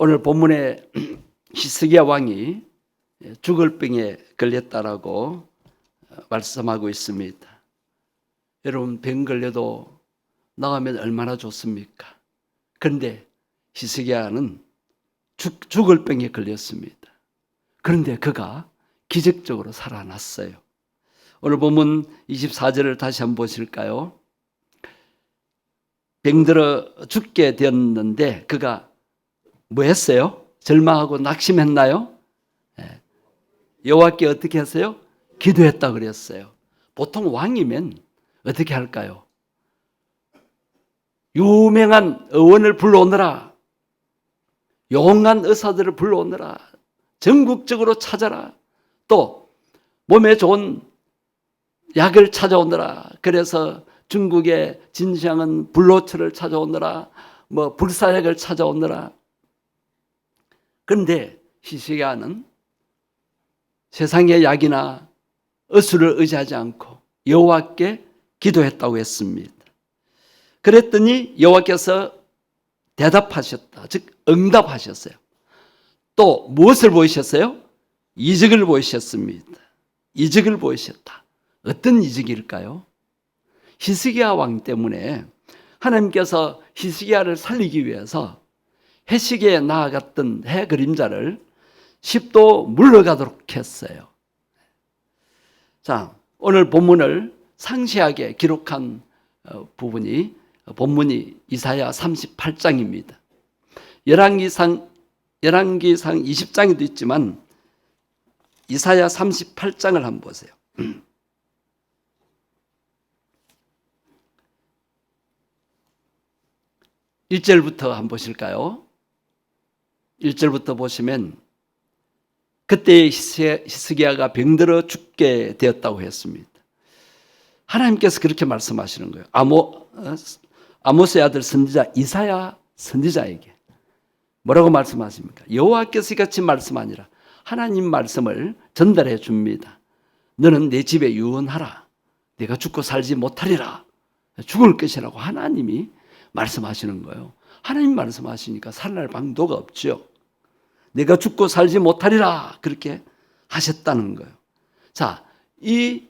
오늘 본문에 히스기야 왕이 죽을 병에 걸렸다라고 말씀하고 있습니다. 여러분 병 걸려도 나가면 얼마나 좋습니까? 그런데 히스기야는 죽, 죽을 병에 걸렸습니다. 그런데 그가 기적적으로 살아났어요. 오늘 본문 24절을 다시 한번 보실까요? 병들어 죽게 되었는데 그가 뭐 했어요? 절망하고 낙심했나요? 예. 여호와께 어떻게 했어요? 기도했다 그랬어요. 보통 왕이면 어떻게 할까요? 유명한 의원을 불러오너라. 용한 의사들을 불러오너라. 전국적으로 찾아라. 또 몸에 좋은 약을 찾아오너라. 그래서 중국의 진시황은 불로초를 찾아오느라 뭐 불사약을 찾아오느라 그런데 히스기야는 세상의 약이나 의술을 의지하지 않고 여호와께 기도했다고 했습니다. 그랬더니 여호와께서 대답하셨다. 즉 응답하셨어요. 또 무엇을 보이셨어요? 이적을 보이셨습니다. 이적을 보이셨다. 어떤 이적일까요? 히스기야 왕 때문에 하나님께서 히스기야를 살리기 위해서 해시계에 나아갔던 해 그림자를 10도 물러가도록 했어요. 자, 오늘 본문을 상세하게 기록한 어, 부분이 본문이 이사야 38장입니다. 열왕기상 열왕기상 20장에도 있지만 이사야 38장을 한번 보세요. 1절부터 한번 보실까요? 1절부터 보시면 그때 히스기야가 병들어 죽게 되었다고 했습니다. 하나님께서 그렇게 말씀하시는 거예요. 아모 어, 아모스의 아들 선지자 이사야 선지자에게 뭐라고 말씀하십니까? 여호와께서 이같이 말씀하니라. 하나님 말씀을 전달해 줍니다. 너는 내 집에 유언하라. 내가 죽고 살지 못하리라. 죽을 것이라고 하나님이 말씀하시는 거예요. 하나님 말씀하시니까 살날 방도가 없죠. 내가 죽고 살지 못하리라 그렇게 하셨다는 거예요. 자, 이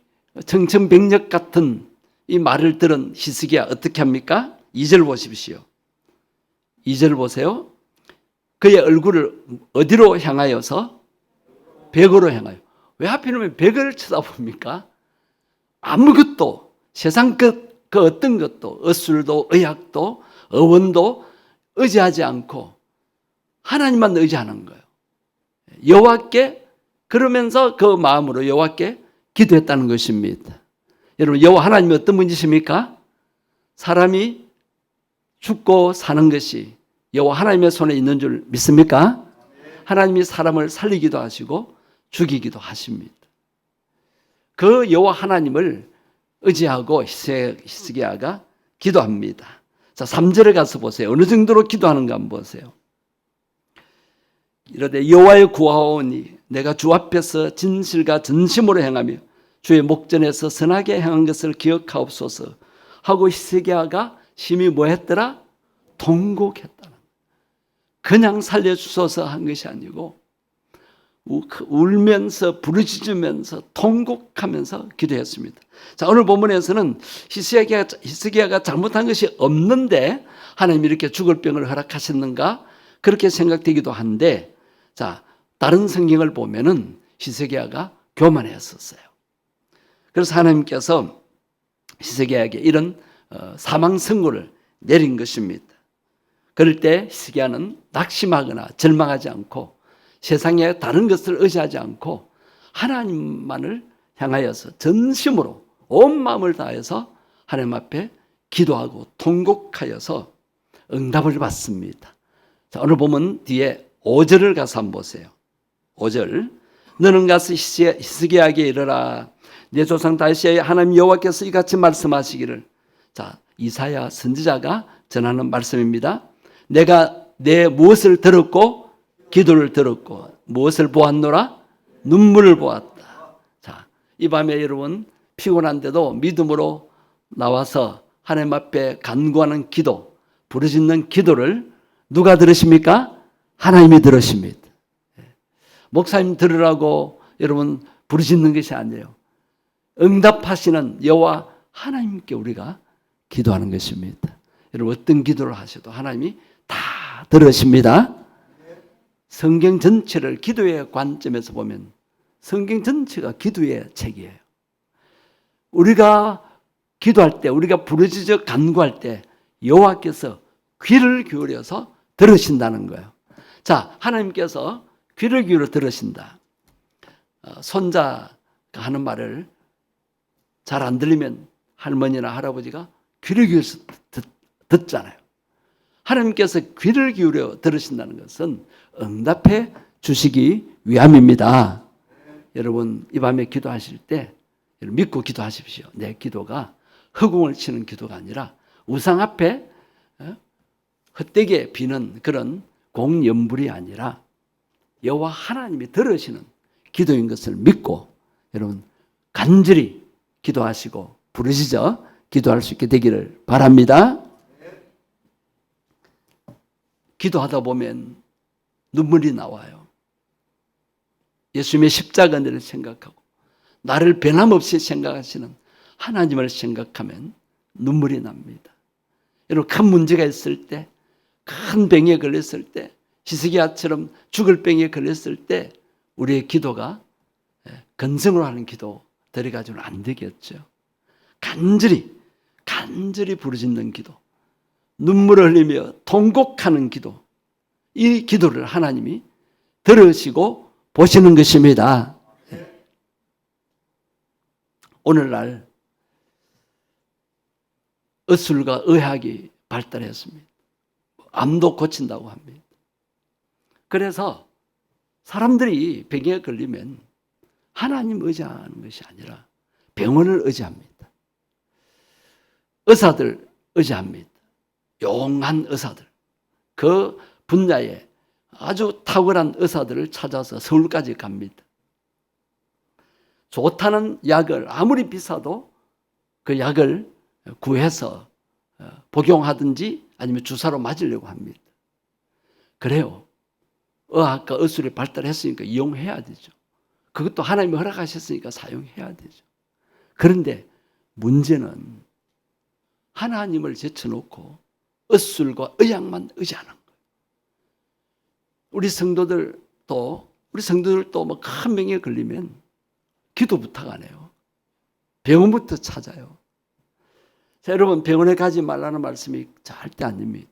정천백력 같은 이 말을 들은 히스기야 어떻게 합니까? 2절 보십시오. 2절 보세요. 그의 얼굴을 어디로 향하여서 벽으로 향하여. 왜 하필이면 벽을 쳐다봅니까? 아무것도 세상 끝, 그 어떤 것도 어술도 의학도 어원도 의지하지 않고 하나님만 의지하는 거예요. 여호와께 그러면서 그 마음으로 여호와께 기도했다는 것입니다. 여러분 여호와 하나님이 어떤 분이십니까? 사람이 죽고 사는 것이 여호와 하나님의 손에 있는 줄 믿습니까? 하나님이 사람을 살리기도 하시고 죽이기도 하십니다. 그 여호와 하나님을 의지하고 히스기야가 기도합니다. 자, 3절에 가서 보세요. 어느 정도로 기도하는가 한번 보세요. 이르되 여호와의 구하오니 내가 주 앞에서 진실과 전심으로 행하며 주의 목전에서 선하게 행한 것을 기억하옵소서 하고 히스기야가 심히 뭐 했더라? 통곡했다. 그냥 살려주소서 한 것이 아니고 그 울면서 부르짖으면서 통곡하면서 기도했습니다. 자 오늘 본문에서는 히스기야가, 히스기야가 잘못한 것이 없는데 하나님이 이렇게 죽을 병을 허락하셨는가 그렇게 생각되기도 한데 자 다른 성경을 보면은 히스기야가 교만했었어요. 그래서 하나님께서 히스기야에게 이런 어, 사망 선고를 내린 것입니다. 그럴 때 히스기야는 낙심하거나 절망하지 않고 세상에 다른 것을 의지하지 않고 하나님만을 향하여서 전심으로 온 마음을 다해서 하나님 앞에 기도하고 통곡하여서 응답을 받습니다. 자, 오늘 보면 뒤에 5절을 가서 한번 보세요. 5절. 너는 가서 히스기야에게 이르라. 내 조상 다시의 하나님 여호와께서 이같이 말씀하시기를. 자, 이사야 선지자가 전하는 말씀입니다. 내가 내 무엇을 들었고 기도를 들었고 무엇을 보았노라? 눈물을 보았다. 자, 이 밤에 여러분 피곤한데도 믿음으로 나와서 하나님 앞에 간구하는 기도, 부르짖는 기도를 누가 들으십니까? 하나님이 들으십니다. 예. 목사님 들으라고 여러분 부르짖는 것이 아니에요. 응답하시는 여호와 하나님께 우리가 기도하는 것입니다. 여러분 어떤 기도를 하셔도 하나님이 다 들으십니다. 성경 전체를 기도의 관점에서 보면 성경 전체가 기도의 책이에요. 우리가 기도할 때, 우리가 부르짖어 간구할 때 여호와께서 귀를 기울여서 들으신다는 거예요. 자, 하나님께서 귀를 기울여 들으신다. 어, 손자가 하는 말을 잘 안 들리면 할머니나 할아버지가 귀를 기울여서 듣, 듣잖아요. 하나님께서 귀를 기울여 들으신다는 것은 응답해 주시기 위함입니다. 여러분 이 밤에 기도하실 때 믿고 기도하십시오. 내 기도가 허공을 치는 기도가 아니라 우상 앞에 어? 헛되게 비는 그런 공연불이 아니라 여호와 하나님이 들으시는 기도인 것을 믿고 여러분 간절히 기도하시고 부르시죠. 기도할 수 있게 되기를 바랍니다. 기도하다 보면 눈물이 나와요. 예수님의 십자가를 생각하고 나를 변함없이 생각하시는 하나님을 생각하면 눈물이 납니다. 여러분 큰 문제가 있을 때, 큰 병에 걸렸을 때, 히스기야처럼 죽을 병에 걸렸을 때 우리의 기도가 예, 건성으로 하는 기도 들어가지고는 안 되겠죠. 간절히 간절히 부르짖는 기도, 눈물을 흘리며 통곡하는 기도, 이 기도를 하나님이 들으시고 보시는 것입니다. 오늘날 의술과 의학이 발달했습니다. 암도 고친다고 합니다. 그래서 사람들이 병에 걸리면 하나님 의지하는 것이 아니라 병원을 의지합니다. 의사들 의지합니다. 용한 의사들. 그 분야에 아주 탁월한 의사들을 찾아서 서울까지 갑니다. 좋다는 약을 아무리 비싸도 그 약을 구해서 어, 복용하든지 아니면 주사로 맞으려고 합니다. 그래요. 의학과 의술이 발달했으니까 이용해야 되죠. 그것도 하나님이 허락하셨으니까 사용해야 되죠. 그런데 문제는 하나님을 제쳐놓고 의술과 의학만 의지하는. 우리 성도들도 우리 성도들도 뭐큰 병에 걸리면 기도 부탁 안 해요. 병원부터 찾아요. 자, 여러분 병원에 가지 말라는 말씀이 절대 아닙니다.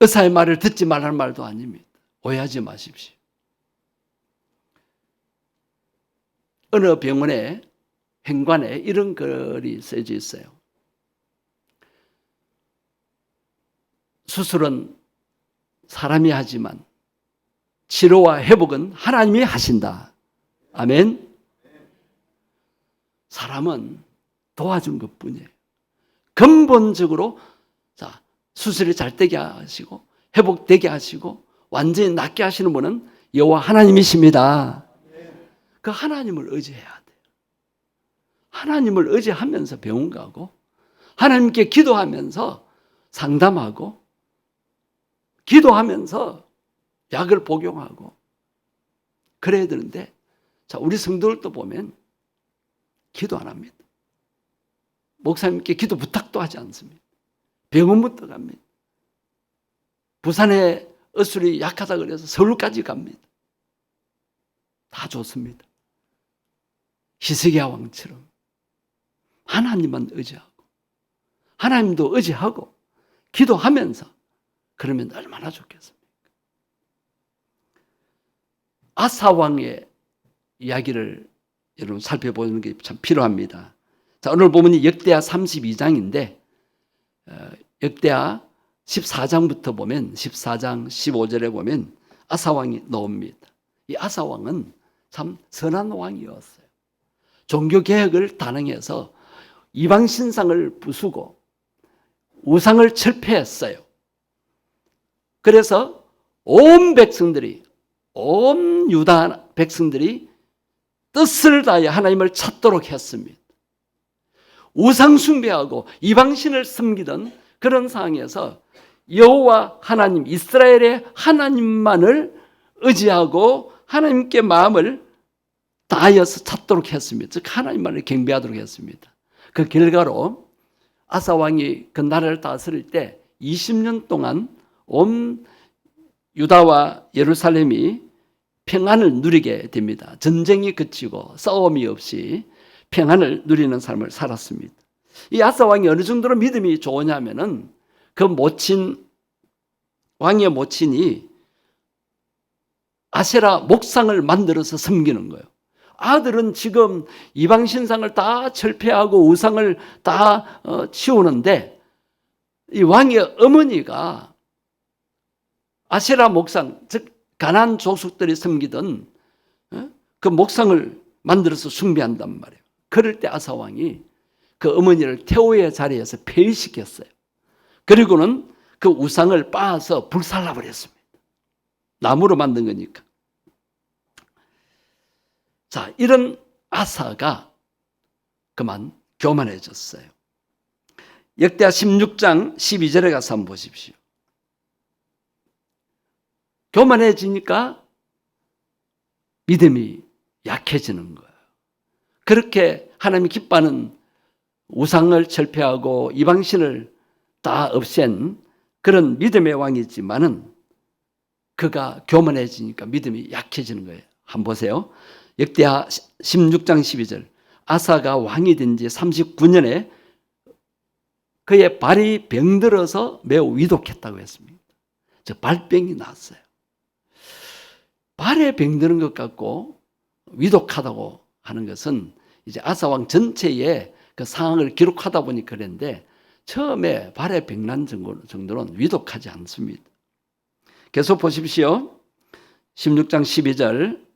의사의 말을 듣지 말라는 말도 아닙니다. 오해하지 마십시오. 어느 병원에 행관에 이런 글이 써져 있어요. 수술은 사람이 하지만 치료와 회복은 하나님이 하신다. 아멘. 사람은 도와준 것 뿐이에요. 근본적으로 자, 수술이 잘 되게 하시고 회복되게 하시고 완전히 낫게 하시는 분은 여호와 하나님이십니다. 그 하나님을 의지해야 돼요. 하나님을 의지하면서 병원 가고 하나님께 기도하면서 상담하고 기도하면서 약을 복용하고 그래야 되는데 자 우리 성도들도 보면 기도 안 합니다. 목사님께 기도 부탁도 하지 않습니다. 병원부터 갑니다. 부산에 의술이 약하다 그래서 서울까지 갑니다. 다 좋습니다. 히스기야 왕처럼 하나님만 의지하고 하나님도 의지하고 기도하면서 그러면 얼마나 좋겠습니까? 아사 왕의 이야기를 여러분 살펴보는 게 참 필요합니다. 자, 오늘 보면 역대하 32장인데 어, 역대하 14장부터 보면 14장 15절에 보면 아사 왕이 나옵니다. 이 아사 왕은 참 선한 왕이었어요. 종교 개혁을 단행해서 이방 신상을 부수고 우상을 철폐했어요. 그래서 온 백성들이 온 유다 백성들이 뜻을 다해 하나님을 찾도록 했습니다. 우상 숭배하고 이방신을 섬기던 그런 상황에서 여호와 하나님 이스라엘의 하나님만을 의지하고 하나님께 마음을 다하여서 찾도록 했습니다. 즉 하나님만을 경배하도록 했습니다. 그 결과로 아사 왕이 그 나라를 다스릴 때 20년 동안 온 유다와 예루살렘이 평안을 누리게 됩니다. 전쟁이 그치고 싸움이 없이 평안을 누리는 삶을 살았습니다. 이 아사 왕이 어느 정도로 믿음이 좋으냐면은 그 모친 왕의 모친이 아세라 목상을 만들어서 섬기는 거예요. 아들은 지금 이방 신상을 다 철폐하고 우상을 다 어, 치우는데 이 왕의 어머니가 아세라 목상 즉 가난 족속들이 섬기던 어? 그 목상을 만들어서 숭배한단 말이에요. 그럴 때 아사 왕이 그 어머니를 태호의 자리에서 폐위시켰어요. 그리고는 그 우상을 빻아서 불살라 버렸습니다. 나무로 만든 거니까. 자, 이런 아사가 그만 교만해졌어요. 역대하 16장 12절에 가서 한번 보십시오. 교만해지니까 믿음이 약해지는 거예요. 그렇게 하나님이 기뻐하는 우상을 철폐하고 이방신을 다 없앤 그런 믿음의 왕이지만은 그가 교만해지니까 믿음이 약해지는 거예요. 한번 보세요. 역대하 16장 12절. 아사가 왕이 된 지 39년에 그의 발이 병들어서 매우 위독했다고 했습니다. 저 발병이 났어요. 발에 병드는 것 같고 위독하다고 하는 것은 이제 아사왕 전체의 그 상황을 기록하다 보니 그랬는데 처음에 발에 병난 정도는 위독하지 않습니다. 계속 보십시오. 16장 12절.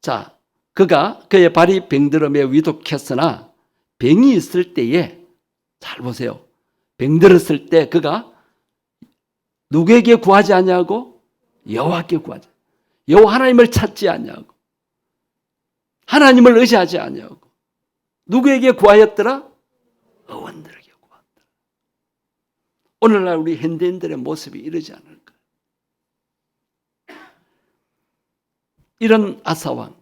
자, 그가 그의 발이 병들음에 위독했으나 병이 있을 때에 잘 보세요. 병들었을 때 그가 누구에게 구하지 않냐고? 여호와께 구하지. 여호와 하나님을 찾지 않냐고. 하나님을 의지하지 않냐고. 누구에게 구하였더라? 의원들에게 구하더라. 오늘날 우리 현대인들의 모습이 이러지 않을까? 이런 아사왕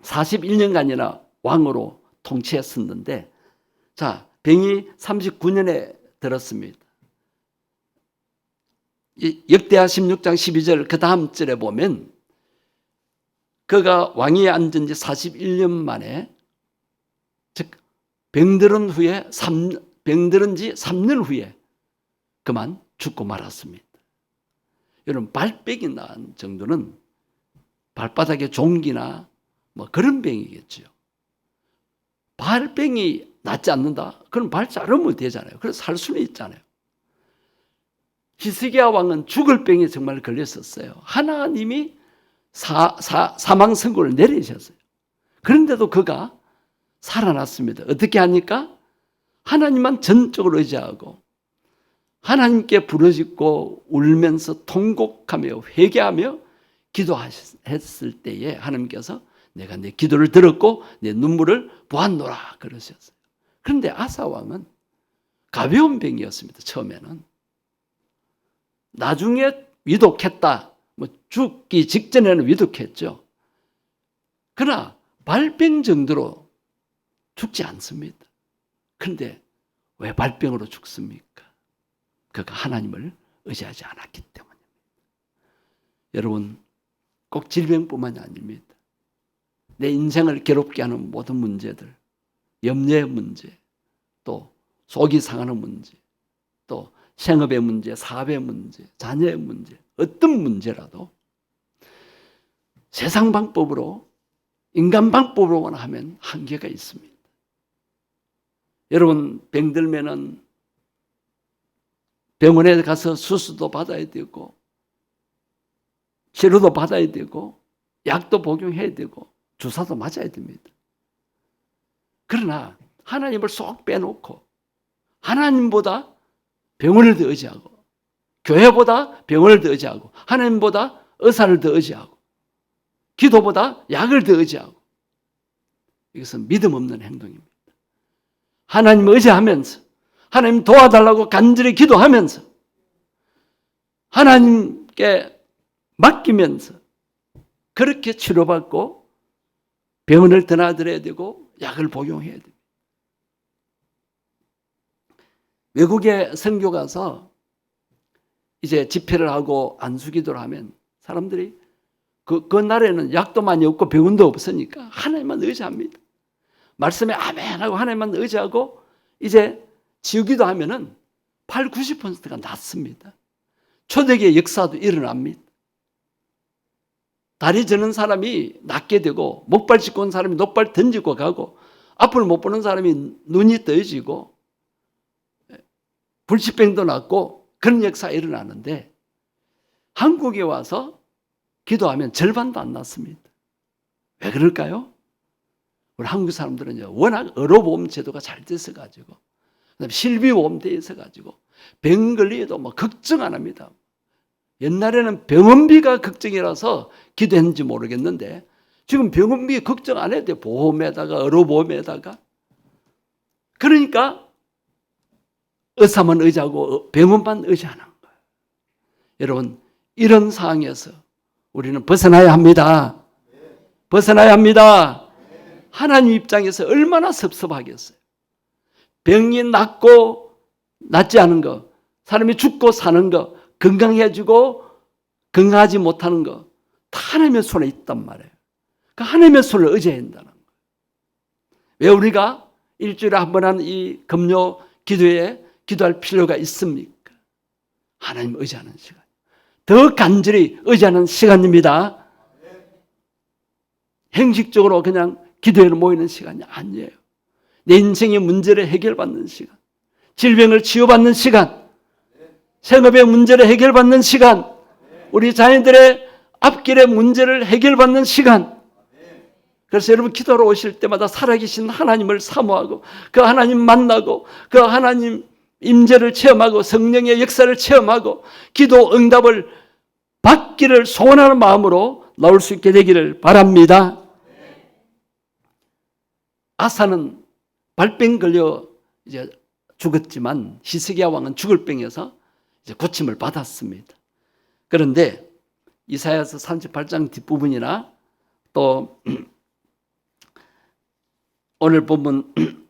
41년간이나 왕으로 통치했었는데 자, 병이 39년에 들었습니다. 역대하 16장 12절 그 다음 절에 보면 그가 왕위에 앉은 지 41년 만에 즉 병들은 후에 3, 병들은 지 3년 후에 그만 죽고 말았습니다. 여러분 발백이 난 정도는 발바닥에 종기나 뭐 그런 병이겠죠. 발병이 낫지 않는다. 그럼 발 자르면 되잖아요. 그래서 살 수는 있잖아요. 히스기야 왕은 죽을 병에 정말 걸렸었어요. 하나님이 사, 사, 사망 선고를 내리셨어요. 그런데도 그가 살아났습니다. 어떻게 하니까? 하나님만 전적으로 의지하고 하나님께 부르짖고 울면서 통곡하며 회개하며 기도했을 때에 하나님께서 내가 내 기도를 들었고 내 눈물을 보았노라 그러셨어요. 그런데 아사 왕은 가벼운 병이었습니다. 처음에는 나중에 위독했다. 뭐 죽기 직전에는 위독했죠. 그러나 발병 정도로 죽지 않습니다. 그런데 왜 발병으로 죽습니까? 그가 하나님을 의지하지 않았기 때문입니다. 여러분, 꼭 질병뿐만이 아닙니다. 내 인생을 괴롭게 하는 모든 문제들, 염려의 문제, 또 속이 상하는 문제, 또 생업의 문제, 사업의 문제, 자녀의 문제, 어떤 문제라도 세상 방법으로 인간 방법으로만 하면 한계가 있습니다. 여러분 병들면은 병원에 가서 수술도 받아야 되고 치료도 받아야 되고 약도 복용해야 되고 주사도 맞아야 됩니다. 그러나 하나님을 쏙 빼놓고 하나님보다 병원을 더 의지하고 교회보다 병원을 더 의지하고 하나님보다 의사를 더 의지하고 기도보다 약을 더 의지하고 이것은 믿음 없는 행동입니다. 하나님 의지하면서 하나님 도와달라고 간절히 기도하면서 하나님께 맡기면서 그렇게 치료받고 병원을 드나들어야 되고 약을 복용해야 됩니다. 외국에 선교 가서 이제 집회를 하고 안수기도를 하면 사람들이 그, 그 날에는 약도 많이 없고 병원도 없으니까 하나님만 의지합니다. 말씀에 아멘 하고 하나님만 의지하고 이제 지우기도 하면은 8, 90%가 낫습니다. 초대기의 역사도 일어납니다. 다리 저는 사람이 낫게 되고 목발 짚고 온 사람이 녹발 던지고 가고 앞을 못 보는 사람이 눈이 떠지고 불치병도 낫고 그런 역사가 일어나는데 한국에 와서 기도하면 절반도 안 낫습니다. 왜 그럴까요? 우리 한국 사람들은 워낙 의료보험 제도가 잘 돼서 가지고 실비보험 돼 있어 가지고 병 걸리에도 뭐 걱정 안 합니다. 옛날에는 병원비가 걱정이라서 기도했는지 모르겠는데 지금 병원비 걱정 안 해도 돼. 보험에다가 의료보험에다가 그러니까 의사만 의지하고 병원만 의지하는 거예요. 여러분 이런 상황에서 우리는 벗어나야 합니다. 벗어나야 합니다. 하나님 입장에서 얼마나 섭섭하겠어요. 병이 낫고 낫지 않은 거, 사람이 죽고 사는 거, 건강해지고 건강하지 못하는 거, 다 하나님의 손에 있단 말이에요. 그 하나님의 손을 의지해야 한다는 거예요. 왜 우리가 일주일에 한 번 하는 이 금요 기도에 기도할 필요가 있습니까? 하나님 의지하는 시간. 더 간절히 의지하는 시간입니다. 행식적으로 그냥 기도에 모이는 시간이 아니에요. 내 인생의 문제를 해결받는 시간. 질병을 치유받는 시간. 생업의 문제를 해결받는 시간. 우리 자녀들의 앞길의 문제를 해결받는 시간. 그래서 여러분 기도로 오실 때마다 살아계신 하나님을 사모하고 그 하나님 만나고 그 하나님 임재를 체험하고 성령의 역사를 체험하고 기도 응답을 받기를 소원하는 마음으로 나올 수 있게 되기를 바랍니다. 아사는 발병 걸려 이제 죽었지만 히스기야 왕은 죽을 병에서 이제 고침을 받았습니다. 그런데 이사야서 38장 뒷부분이나 또 오늘 본문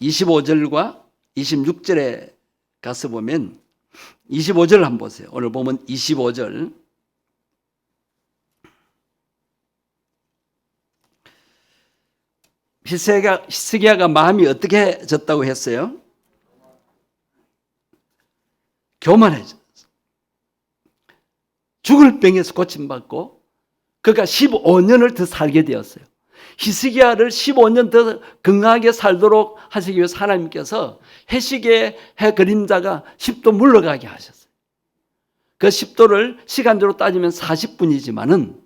25절과 26절에 가서 보면 25절 한번 보세요. 오늘 보면 25절. 히스기야, 히스기야가 마음이 어떻게 졌다고 했어요? 교만해졌어. 죽을 병에서 고침받고 그가 15년을 더 살게 되었어요. 히스기야를 15년 더 건강하게 살도록 하시기 위해서 하나님께서 해식의 해 그림자가 10도 물러가게 하셨어요. 그 10도를 시간적으로 따지면 40분이지만은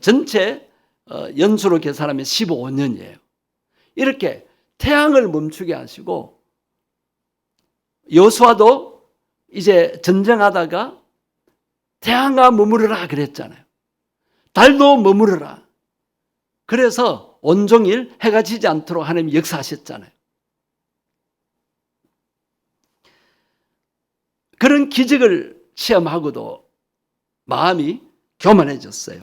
전체 어, 연수로 계산하면 15년이에요. 이렇게 태양을 멈추게 하시고 여수와도 이제 전쟁하다가 태양아 머무르라 그랬잖아요. 달도 머무르라. 그래서 온종일 해가 지지 않도록 하나님 역사하셨잖아요. 그런 기적을 체험하고도 마음이 교만해졌어요.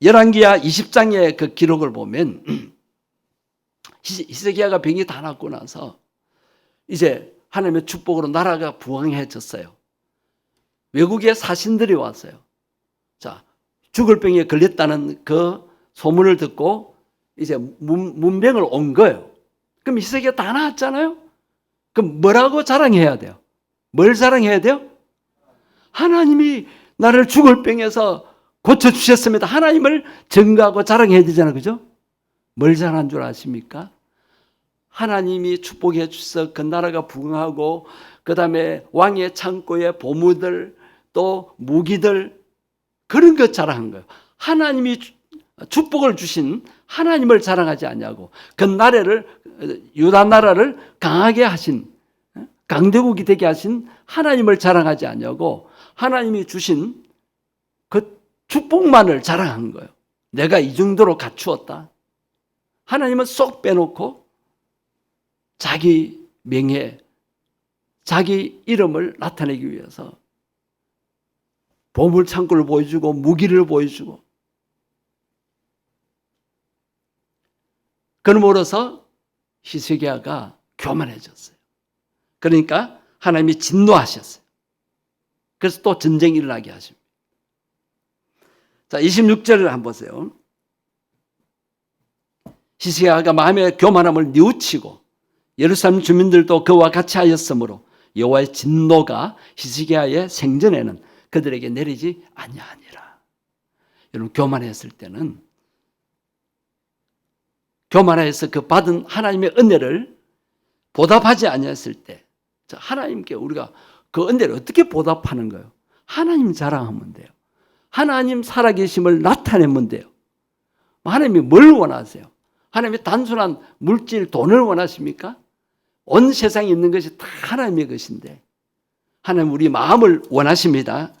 열왕기야 20장의 그 기록을 보면 히스기야가 병이 다 낫고 나서 이제 하나님의 축복으로 나라가 부강해졌어요. 외국의 사신들이 왔어요. 자, 죽을 병에 걸렸다는 그 소문을 듣고 이제 문, 문병을 온 거예요. 그럼 히스기야 다 나았잖아요. 그럼 뭐라고 자랑해야 돼요? 뭘 자랑해야 돼요? 하나님이 나를 죽을 병에서 고쳐 주셨습니다. 하나님을 증거하고 자랑해야 되잖아요. 그죠? 뭘 자랑한 줄 아십니까? 하나님이 축복해 주셔서 그 나라가 부흥하고 그 다음에 왕의 창고에 보무들 또 무기들 그런 것 자랑한 거예요. 하나님이 축복을 주신 하나님을 자랑하지 않냐고. 그 나라를 유다 나라를 강하게 하신 강대국이 되게 하신 하나님을 자랑하지 않냐고. 하나님이 주신 그 축복만을 자랑한 거예요. 내가 이 정도로 갖추었다. 하나님은 쏙 빼놓고 자기 명예, 자기 이름을 나타내기 위해서 보물 창고를 보여주고 무기를 보여주고 그러므로서 히스기야가 교만해졌어요. 그러니까 하나님이 진노하셨어요. 그래서 또 전쟁이 일어나게 하십니다. 자, 26절을 한번 보세요. 히스기야가 마음의 교만함을 뉘우치고 예루살렘 주민들도 그와 같이 하였으므로 여호와의 진노가 히스기야의 생전에는 그들에게 내리지 아니하니라. 여러분 교만했을 때는 교만해서 그 받은 하나님의 은혜를 보답하지 아니했을 때 자, 하나님께 우리가 그 은혜를 어떻게 보답하는 거예요? 하나님 자랑하면 돼요. 하나님 살아계심을 나타내면 돼요. 하나님이 뭘 원하세요? 하나님이 단순한 물질, 돈을 원하십니까? 온 세상에 있는 것이 다 하나님의 것인데 하나님 우리 마음을 원하십니다.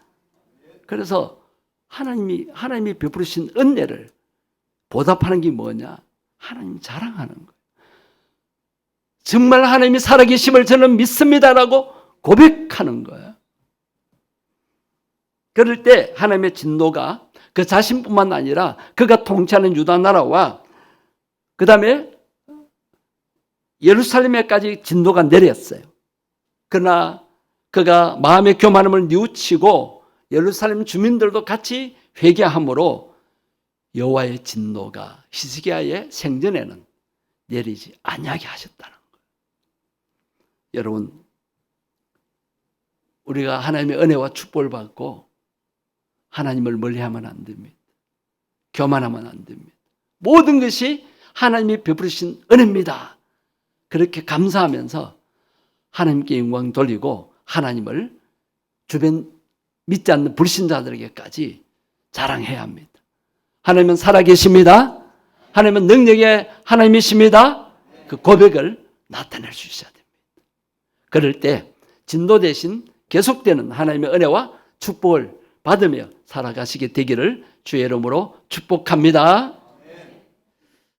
그래서 하나님이 하나님이 베푸신 은혜를 보답하는 게 뭐냐? 하나님 자랑하는 거예요. 정말 하나님이 살아계심을 저는 믿습니다라고 고백하는 거예요. 그럴 때 하나님의 진노가 그 자신뿐만 아니라 그가 통치하는 유다 나라와 그 다음에 예루살렘에까지 진노가 내렸어요. 그러나 그가 마음의 교만함을 뉘우치고 예루살렘 주민들도 같이 회개함으로 여호와의 진노가 히스기야의 생전에는 내리지 아니하게 하셨다는 거예요. 여러분 우리가 하나님의 은혜와 축복을 받고 하나님을 멀리하면 안 됩니다. 교만하면 안 됩니다. 모든 것이 하나님이 베푸신 은혜입니다. 그렇게 감사하면서 하나님께 영광 돌리고 하나님을 주변 믿지 않는 불신자들에게까지 자랑해야 합니다. 하나님은 살아계십니다. 하나님은 능력의 하나님이십니다. 그 고백을 나타낼 수 있어야 됩니다. 그럴 때 진도 대신 계속되는 하나님의 은혜와 축복을 받으며 살아가시게 되기를 주의 이름으로 축복합니다.